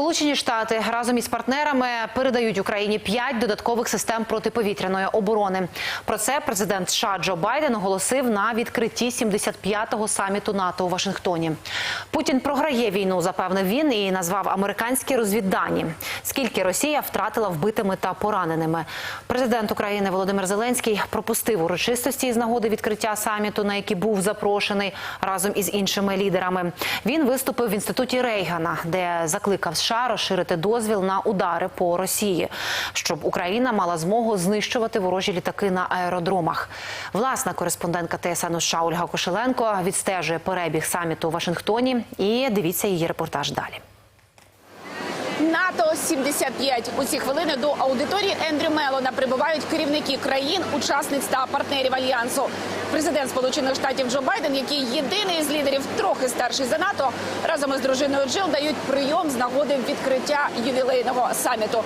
Сполучені Штати разом із партнерами передають Україні п'ять додаткових систем протиповітряної оборони. Про це президент США Джо Байден оголосив на відкритті 75-го саміту НАТО у Вашингтоні. Путін програє війну, запевнив він і назвав американські розвіддані. Скільки Росія втратила вбитими та пораненими. Президент України Володимир Зеленський пропустив урочистості із нагоди відкриття саміту, на який був запрошений разом із іншими лідерами. Він виступив в інституті Рейгана, де закликав США розширити дозвіл на удари по Росії, щоб Україна мала змогу знищувати ворожі літаки на аеродромах. Власна кореспондентка ТСН США Ольга Кошеленко відстежує перебіг саміту у Вашингтоні. І дивіться її репортаж далі. НАТО 75 у ці хвилини до аудиторії Ендрю Мелона прибувають керівники країн, учасниць та партнерів альянсу. Президент Сполучених Штатів Джо Байден, який єдиний з лідерів трохи старший за НАТО, разом із дружиною Джил дають прийом з нагоди відкриття ювілейного саміту.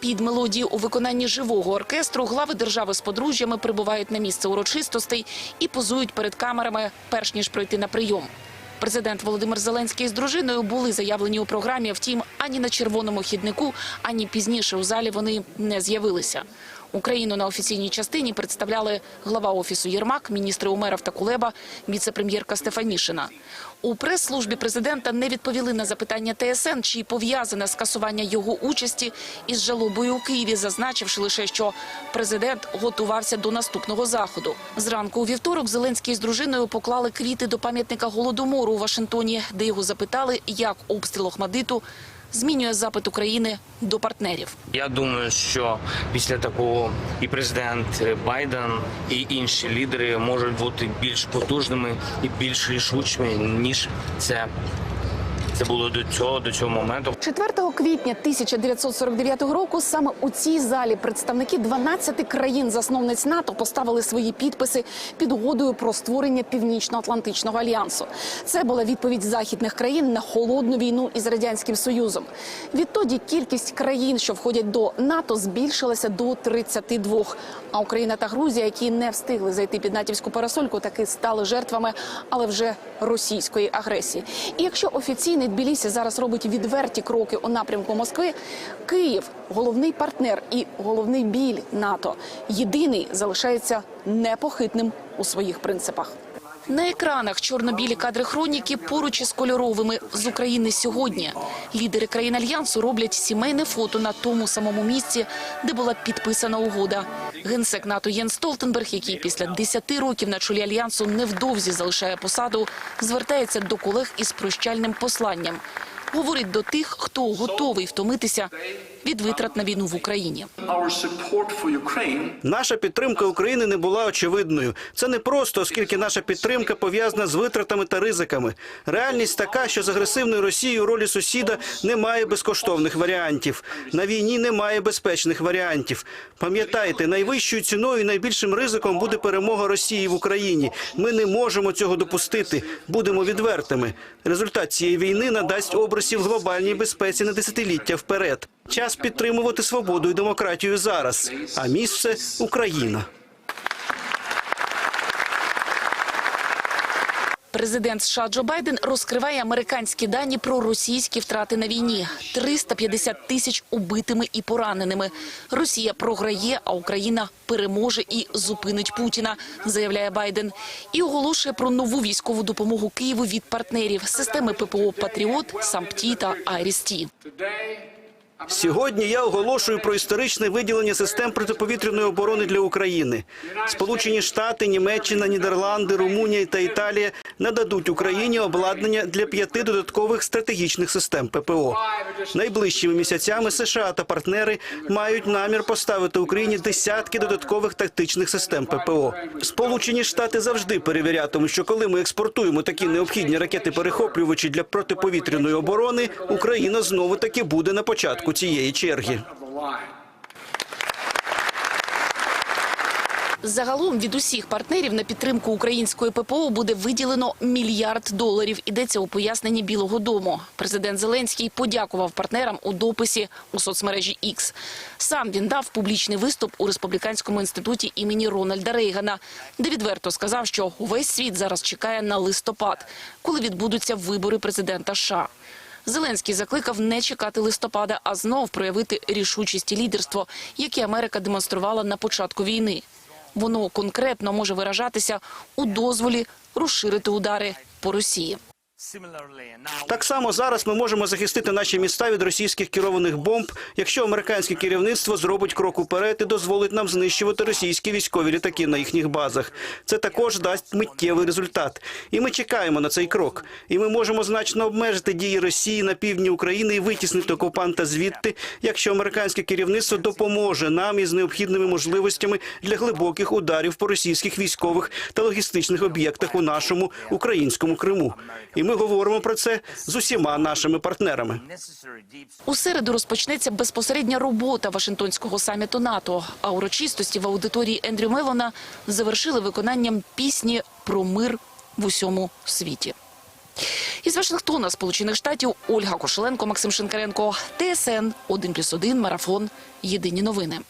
Під мелодію у виконанні живого оркестру глави держави з подружжями прибувають на місце урочистостей і позують перед камерами, перш ніж пройти на прийом. Президент Володимир Зеленський з дружиною були заявлені у програмі. Втім, ані на червоному хіднику, ані пізніше у залі вони не з'явилися. Україну на офіційній частині представляли глава офісу Єрмак, міністри Умеров та Кулеба, віце-прем'єрка Стефанішина. У прес-службі президента не відповіли на запитання ТСН, чи пов'язане скасування його участі із жалобою у Києві, зазначивши лише, що президент готувався до наступного заходу. Зранку у вівторок Зеленський з дружиною поклали квіти до пам'ятника голодомору у Вашингтоні, де його запитали, як обстріл Охмадиту змінює запит України до партнерів. Я думаю, що після такого і президент Байден, і інші лідери можуть бути більш потужними і більш рішучими ніж це, це було до цього до цього моменту. 4 квітня 1949 року саме у цій залі представники 12 країн-засновниць НАТО поставили свої підписи під угодою про створення Північно-Атлантичного альянсу. Це була відповідь західних країн на холодну війну із радянським союзом. Відтоді кількість країн, що входять до НАТО, збільшилася до 32. А Україна та Грузія, які не встигли зайти під натівську парасольку, таки стали жертвами, але вже російської агресії. І якщо офіційний Тбілісі зараз робить відверті кроки у напрямку Москви, Київ головний партнер і головний біль НАТО. Єдиний залишається непохитним у своїх принципах. На екранах чорно-білі кадри хроніки поруч із кольоровими з України сьогодні. Лідери країн альянсу роблять сімейне фото на тому самому місці, де була підписана угода. Генсек НАТО Єн Столтенберг, який після 10 років на чолі альянсу невдовзі залишає посаду, звертається до колег із прощальним посланням. Говорить до тих, хто готовий втомитися від витрат на війну в Україні. Наша підтримка України не була очевидною. Це не просто, оскільки наша підтримка пов'язана з витратами та ризиками. Реальність така, що з агресивною Росією у ролі сусіда немає безкоштовних варіантів. На війні немає безпечних варіантів. Пам'ятайте, найвищою ціною і найбільшим ризиком буде перемога Росії в Україні. Ми не можемо цього допустити. Будемо відвертими. Результат цієї війни надасть образів глобальній безпеці на десятиліття вперед. Час підтримувати свободу і демократію зараз, а місце Україна. Президент США Джо Байден розкриває американські дані про російські втрати на війні: 350 тисяч убитими і пораненими. Росія програє, а Україна переможе і зупинить Путіна, заявляє Байден. І оголошує про нову військову допомогу Києву від партнерів системи ППО Патріот, САМПТІ та Айрісті. Сьогодні я оголошую про історичне виділення систем протиповітряної оборони для України. Сполучені Штати, Німеччина, Нідерланди, Румунія та Італія нададуть Україні обладнання для п'яти додаткових стратегічних систем ППО. Найближчими місяцями США та партнери мають намір поставити Україні десятки додаткових тактичних систем ППО. Сполучені Штати завжди перевірятимуть, що коли ми експортуємо такі необхідні ракети-перехоплювачі для протиповітряної оборони, Україна знову таки буде на початку цієї черги. Загалом від усіх партнерів на підтримку української ППО буде виділено мільярд доларів. Ідеться у поясненні Білого Дому. Президент Зеленський подякував партнерам у дописі у соцмережі X. Сам він дав публічний виступ у республіканському інституті імені Рональда Рейгана, де відверто сказав, що увесь світ зараз чекає на листопад, коли відбудуться вибори президента США. Зеленський закликав не чекати листопада, а знов проявити рішучість і лідерство, яке Америка демонструвала на початку війни. Воно конкретно може виражатися у дозволі розширити удари по Росії. Так само зараз ми можемо захистити наші міста від російських керованих бомб, якщо американське керівництво зробить крок уперед і дозволить нам знищувати російські військові літаки на їхніх базах. Це також дасть миттєвий результат. І ми чекаємо на цей крок. І ми можемо значно обмежити дії Росії на півдні України і витіснити окупанта звідти, якщо американське керівництво допоможе нам із необхідними можливостями для глибоких ударів по російських військових та логістичних об'єктах у нашому українському Криму. І ми говоримо про це з усіма нашими партнерами. У середу розпочнеться безпосередня робота Вашингтонського саміту НАТО. А урочистості в аудиторії Ендрю Мелона завершили виконанням пісні про мир в усьому світі. Із Вашингтона, Сполучених Штатів, Ольга Кошеленко, Максим Шинкаренко, ТСН 1+,1, Марафон. Єдині новини.